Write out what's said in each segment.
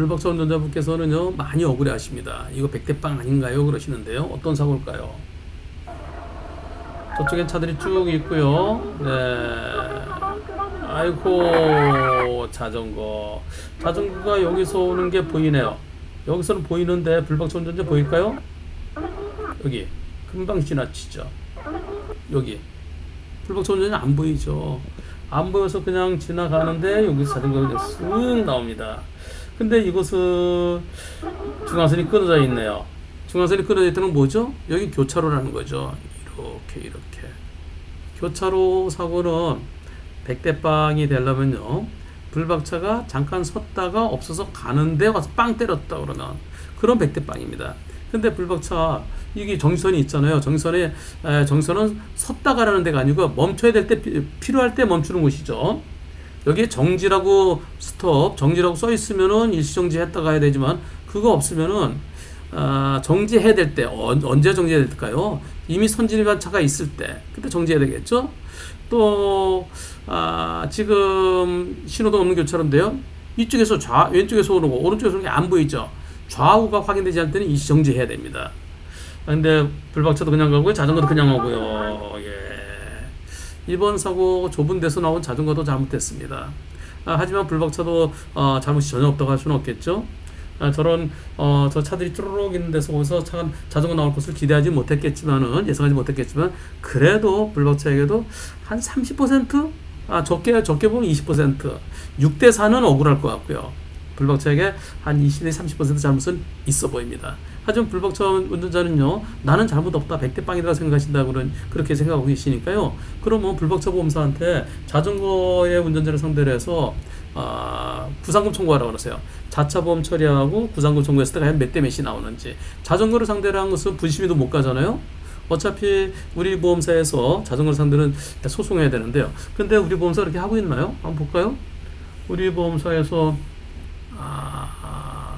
불박차 운전자분께서는요 많이 억울해 하십니다. 이거 백대빵 아닌가요? 그러시는데요. 어떤 사고일까요? 저쪽엔 차들이 쭉 있고요. 네. 아이고 자전거. 자전거가 여기서 오는 게 보이네요. 여기서는 보이는데 불박차 운전자 보일까요? 여기 금방 지나치죠. 여기 불박차 운전자 안 보이죠. 안 보여서 그냥 지나가는데 여기서 자전거가 쓱 나옵니다. 근데 이곳은 중앙선이 끊어져 있네요. 중앙선이 끊어져 있다는 뭐죠? 여기 교차로라는 거죠. 이렇게 이렇게. 교차로 사고는 백대빵이 되려면요. 불박차가 잠깐 섰다가 없어서 가는데 와서 빵 때렸다 그러면 그런 백대빵입니다. 근데 불박차 이게 정선이 있잖아요. 정선에 에, 정선은 섰다 가라는 데가 아니고 멈춰야 될 때 필요할 때 멈추는 곳이죠. 여기에 정지라고 스톱, 정지라고 써 있으면은 일시정지 했다 가야 되지만 그거 없으면은 아, 정지해야 될 때 언제 정지해야 될까요? 이미 선진위반 차가 있을 때 그때 정지해야 되겠죠. 또 아, 지금 신호등 없는 교차로인데요. 이쪽에서 좌 왼쪽에서 거 오른쪽에서 오는 게 안 보이죠. 좌우가 확인되지 않을 때는 일시 정지해야 됩니다. 아, 근데 불박차도 그냥 가고요. 자전거도 그냥 오고요. 예. 이번 사고 좁은 데서 나온 자전거도 잘못됐습니다. 아, 하지만 불박차도 어, 잘못이 전혀 없다고 할 수는 없겠죠. 아, 저런 어, 저 차들이 쭈르륵 있는 데서 거기서 차, 자전거 나올 것을 기대하지 못했겠지만은 예상하지 못했겠지만 그래도 불박차에게도 한 30% 아, 적게 적게 보면 20% 6대 4는 억울할 것 같고요. 불박차에게 한 20대 30% 잘못은 있어 보입니다. 하지만 불박차 운전자는요, 나는 잘못 없다, 백대 빵이라고 생각하신다, 그런, 그렇게 생각하고 계시니까요. 그러면 불박차 보험사한테 자전거의 운전자를 상대로 해서, 아, 부상금 청구하라고 그러세요. 자차 보험 처리하고 부상금 청구했을 때가 몇대 몇이 나오는지. 자전거를 상대로 한 것은 분심이도 못 가잖아요. 어차피 우리 보험사에서 자전거를 상대는 소송해야 되는데요. 근데 우리 보험사 그렇게 하고 있나요? 한번 볼까요? 우리 보험사에서 아,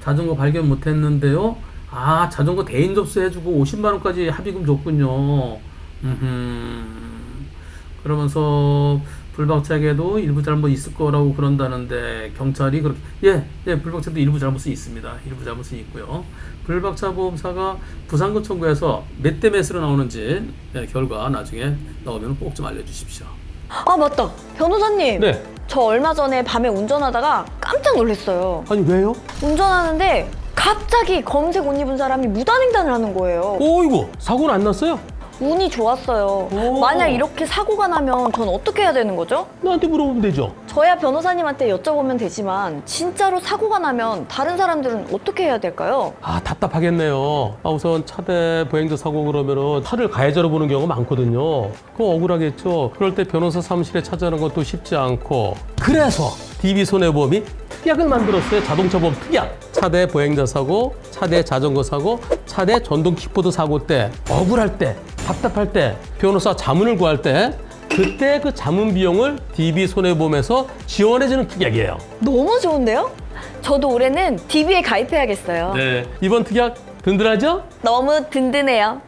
자전거 발견 못했는데요. 아, 자전거 대인 접수해주고 50만 원까지 합의금 줬군요. 음, 그러면서 불박차에게도 일부 잘못 있을 거라고 그런다는데 경찰이 그렇게 예, 예, 불박차도 일부 잘못이 있습니다. 일부 잘못이 있고요. 불박차 보험사가 부상금 청구해서 몇 대 몇으로 나오는지 예, 결과 나중에 나오면 꼭 좀 알려 주십시오. 아 맞다 변호사님 네. 저 얼마 전에 밤에 운전하다가 깜짝 놀랐어요 아니 왜요? 운전하는데 갑자기 검색 옷 입은 사람이 무단횡단을 하는 거예요 어이구 사고는 안 났어요? 운이 좋았어요 오. 만약 이렇게 사고가 나면 전 어떻게 해야 되는 거죠? 나한테 물어보면 되죠. 저야 변호사님한테 여쭤보면 되지만 진짜로 사고가 나면 다른 사람들은 어떻게 해야 될까요? 아 답답하겠네요. 아, 우선 차대 보행자 사고 그러면은 차를 가해자로 보는 경우가 많거든요. 그거 억울하겠죠. 그럴 때 변호사 사무실에 찾아가는 것도 쉽지 않고 그래서 DB 손해보험이 특약을 만들었어요. 자동차 보험 특약. 차대 보행자 사고, 차대 자전거 사고, 차대 전동 킥보드 사고 때 억울할 때 답답할 때 변호사 자문을 구할 때 그때 그 자문 비용을 DB 손해보험에서 지원해주는 특약이에요. 너무 좋은데요? 저도 올해는 DB에 가입해야겠어요 네. 이번 특약 든든하죠? 너무 든든해요